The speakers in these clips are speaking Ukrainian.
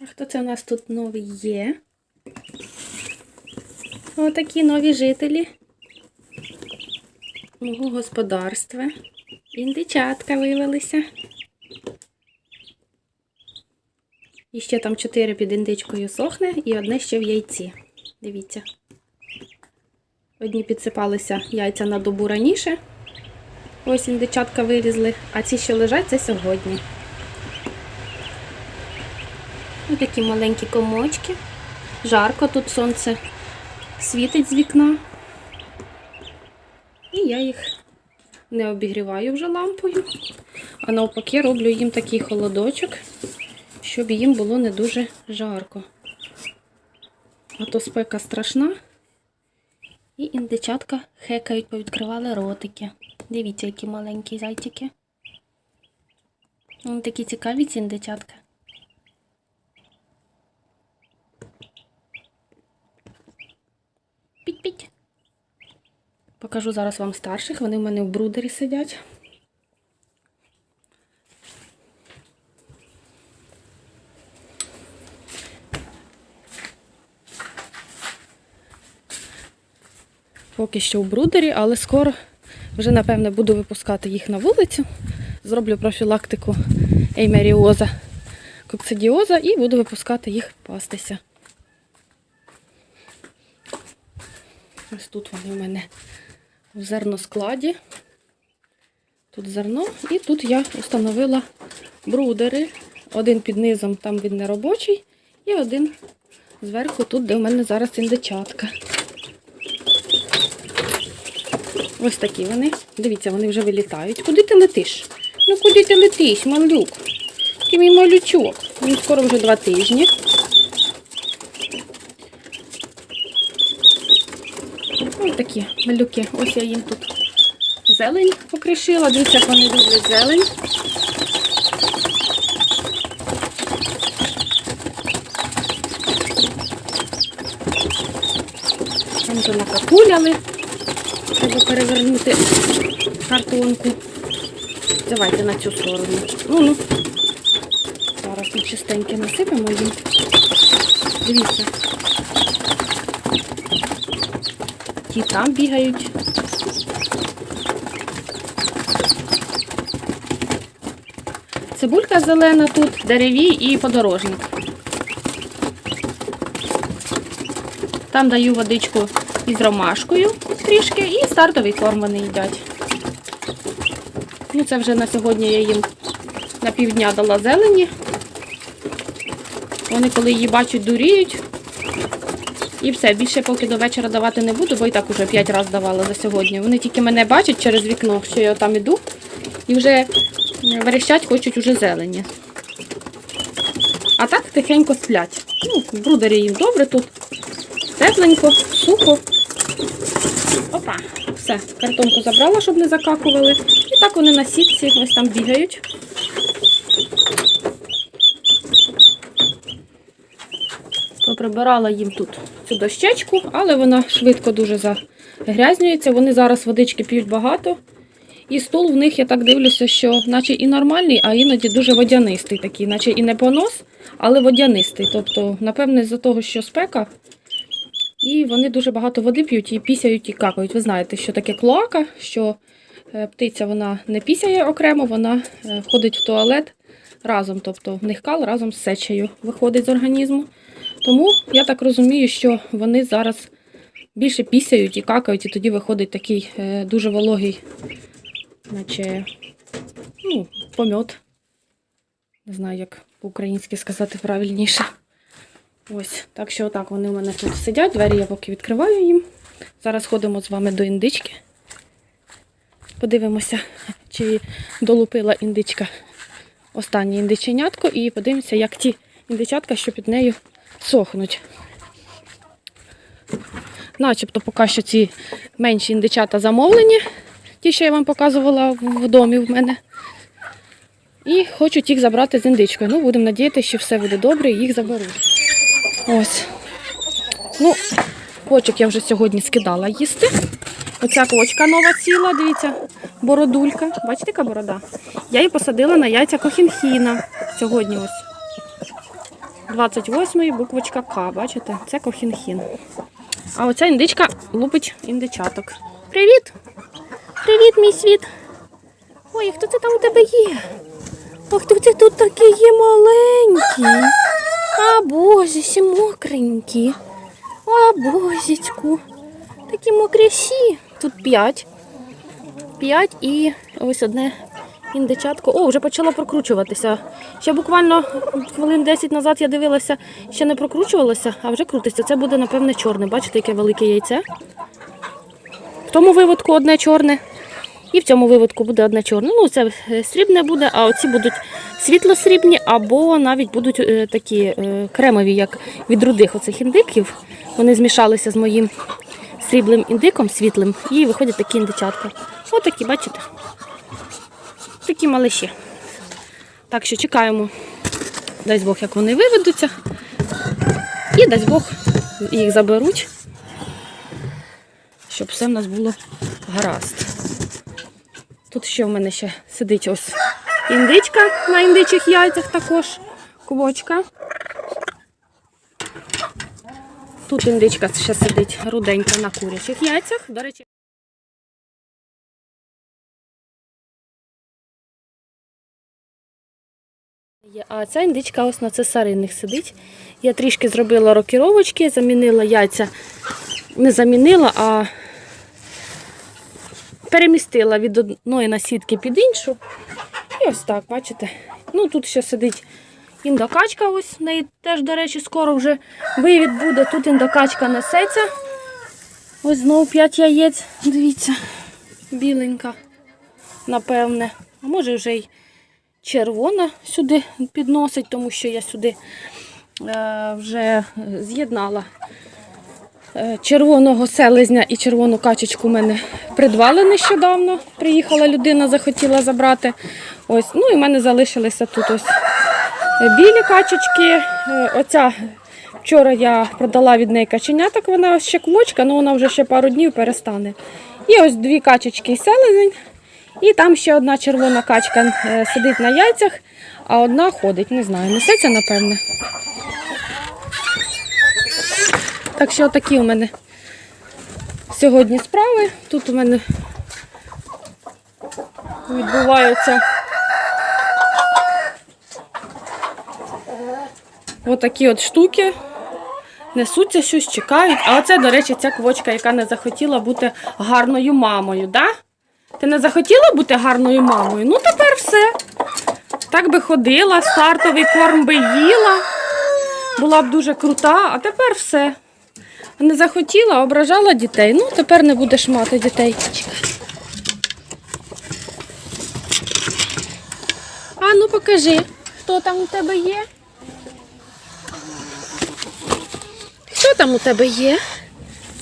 А хто це у нас тут новий є? Отакі нові жителі мого господарства. Індичатка виявилися. І ще там чотири під індичкою сохне і одне ще в яйці. Дивіться. Одні підсипалися яйця на добу раніше. Ось індичатка вилізли, а ці, що лежать, це сьогодні. Ось такі маленькі комочки. Жарко, тут сонце світить з вікна. І я їх не обігріваю вже лампою, а навпаки роблю їм такий холодочок, щоб їм було не дуже жарко. А то спека страшна. І індичатка хекають, повідкривали ротики. Дивіться, які маленькі зайчики. Вони такі цікаві ці індичатка. Піть-піть. Покажу зараз вам старших. Вони в мене в брудері сидять. Поки що в брудері, але скоро вже, напевне, буду випускати їх на вулицю. Зроблю профілактику еймеріоза, коксидіоза і буду випускати їх пастися. Ось тут вони в мене в зерноскладі. Тут зерно, і тут я встановила брудери. Один під низом, там він не робочий, і один зверху, тут, де в мене зараз індичатка. Ось такі вони. Дивіться, вони вже вилітають. Куди ти летиш? Ну куди ти летиш, малюк? Ти мій малючок. Він скоро вже два тижні. Ось такі малюки. Ось я їм тут зелень покришила. Дивіться, як вони люблять зелень. Там вже накакуляли. Треба перевернути картонку. Давайте на цю сторону. Ну, ну. Зараз ми чистеньке насипемо їм. Дивіться. Ті там бігають. Цибулька зелена тут, дереві і подорожник. Там даю водичку із ромашкою трішки і стартовий корм вони їдять. Ну, це вже на сьогодні я їм на півдня дала зелені. Вони, коли її бачать, дуріють. І все, більше поки до вечора давати не буду, бо і так уже 5 разів давала за сьогодні. Вони тільки мене бачать через вікно, що я там іду, і вже верещать хочуть уже зелені. А так тихенько сплять. Ну, в брудері їм добре тут. Тепленько, сухо. Опа, все, картонку забрала, щоб не закакували. І так вони на сітці ось там бігають. Поприбирала їм тут цю дощечку, але вона швидко дуже загрязнюється. Вони зараз водички п'ють багато. І стул в них, я так дивлюся, що наче і нормальний, а іноді дуже водянистий такий, наче і не понос, але водянистий. Тобто, напевне, з-за того, що спека, і вони дуже багато води п'ють і пісяють і какають. Ви знаєте, що таке клоака, що е, птиця вона не пісяє окремо, вона е, входить в туалет разом, тобто в них кал разом з сечею виходить з організму. Тому я так розумію, що вони зараз більше пісяють і какають, і тоді виходить такий е, дуже вологий, наче ну, помьот. Не знаю, як по-українськи сказати правильніше. Ось, так що отак вони у мене тут сидять. Двері я поки відкриваю їм. Зараз ходимо з вами до індички. Подивимося, чи долупила індичка останнє індиченятко, і подивимося, як ті індичатка, що під нею сохнуть. Начебто поки що ці менші індичата замовлені, ті, що я вам показувала в домі в мене. І хочуть їх забрати з індичкою. Ну, будемо надіятися, що все буде добре і їх заберуть. Ось. Ну, кочок я вже сьогодні скидала їсти. Оця кочка нова ціла, дивіться, бородулька. Бачите, яка борода? Я її посадила на яйця кохінхіна. Сьогодні ось. 28 буквочка К, бачите? Це кохінхін. А оця індичка лупить індичаток. Привіт! Привіт, мій світ! Ой, хто це там у тебе є? А хто це тут такий є маленький? А бозісі мокренькі. А бозічку. Такі мокряші. Тут п'ять. П'ять і ось одне індичатко. О, вже почало прокручуватися. Ще буквально хвилин 10 назад я дивилася, ще не прокручувалося, а вже крутиться. Це буде, напевне, чорне. Бачите, яке велике яйце. В тому виводку одне чорне. І в цьому виводку буде одне чорне. Ну, це срібне буде, а оці будуть світло-срібні, або навіть будуть е, такі е, кремові, як від рудих оцих індиків. Вони змішалися з моїм сріблим індиком світлим, і виходять такі індичатка. Отакі, бачите? Такі малиші. Так що чекаємо, дасть Бог, як вони виведуться. І дасть Бог їх заберуть, щоб все в нас було гаразд. Тут ще в мене ще сидить ось індичка на індичих яйцях також. Кубочка. Тут індичка ще сидить руденька на курячих яйцях. До речі. А ця індичка ось на цесаринних сидить. Я трішки зробила рокіровочки, замінила яйця. Не замінила, а перемістила від одної насідки під іншу. І ось так, бачите. Ну тут ще сидить індокачка, ось в неї теж, до речі, скоро вже вивід буде. Тут індокачка несеться. Ось знову 5 яєць. Дивіться, біленька, напевне. А може вже й червона сюди підносить, тому що я сюди е, вже з'єднала Е, червоного селезня і червону качечку в мене придбали нещодавно. Приїхала людина, захотіла забрати. Ось, ну і в мене залишилися тут ось білі качечки. Е, Оця вчора я продала від неї каченяток, вона ще кулочка, але вона вже ще пару днів перестане. І ось дві качечки селезень. І там ще одна червона качка е, сидить на яйцях, а одна ходить. Не знаю, несеться, напевне. Так що такі у мене сьогодні справи. Тут у мене відбуваються отакі от штуки. Несуться щось, чекають. А оце, до речі, ця квочка, яка не захотіла бути гарною мамою, да? Ти не захотіла бути гарною мамою? Ну тепер все. Так би ходила, стартовий корм би їла. Була б дуже крута, а тепер все. Не захотіла, ображала дітей. Ну, тепер не будеш мати дітей. А ну покажи, хто там у тебе є? Хто там у тебе є?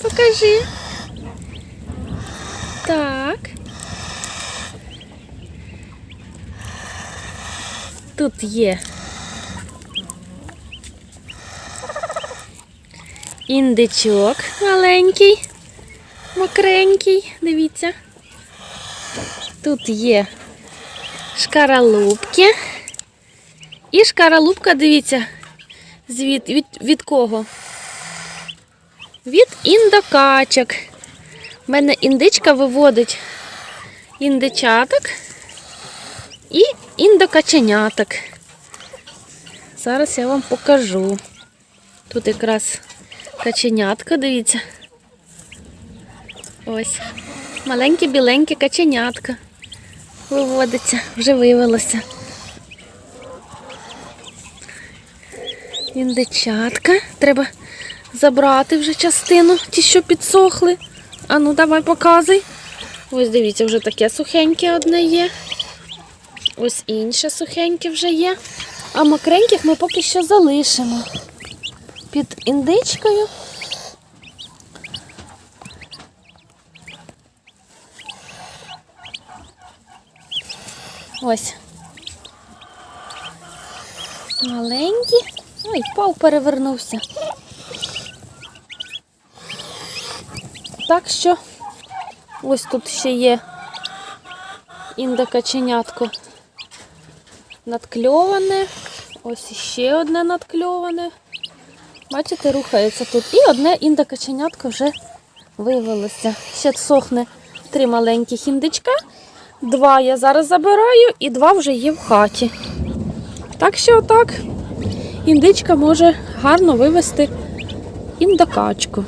Покажи. Так. Тут є індичок маленький, мокренький, дивіться. Тут є шкаралупки. І шкаралупка, дивіться, звід, від, від кого? Від індокачок. У мене індичка виводить індичаток і індокаченяток. Зараз я вам покажу. Тут якраз каченятка, дивіться. Ось. Маленьке біленьке каченятка. Виводиться, вже вивелося. Індичатка. Треба забрати вже частину, ті, що підсохли. А ну давай показуй. Ось дивіться, вже таке сухеньке одне є. Ось інше сухеньке вже є. А мокреньких ми поки що залишимо під індичкою. Ось. Маленькі. Ой, впав, перевернувся. Так що ось тут ще є індокаченятко надкльоване. Ось ще одне надкльоване. Бачите, рухається тут. І одне індокаченятко вже вивелося. Ще сохне три маленьких індичка. Два я зараз забираю, і два вже є в хаті. Так що отак індичка може гарно вивести індокачку.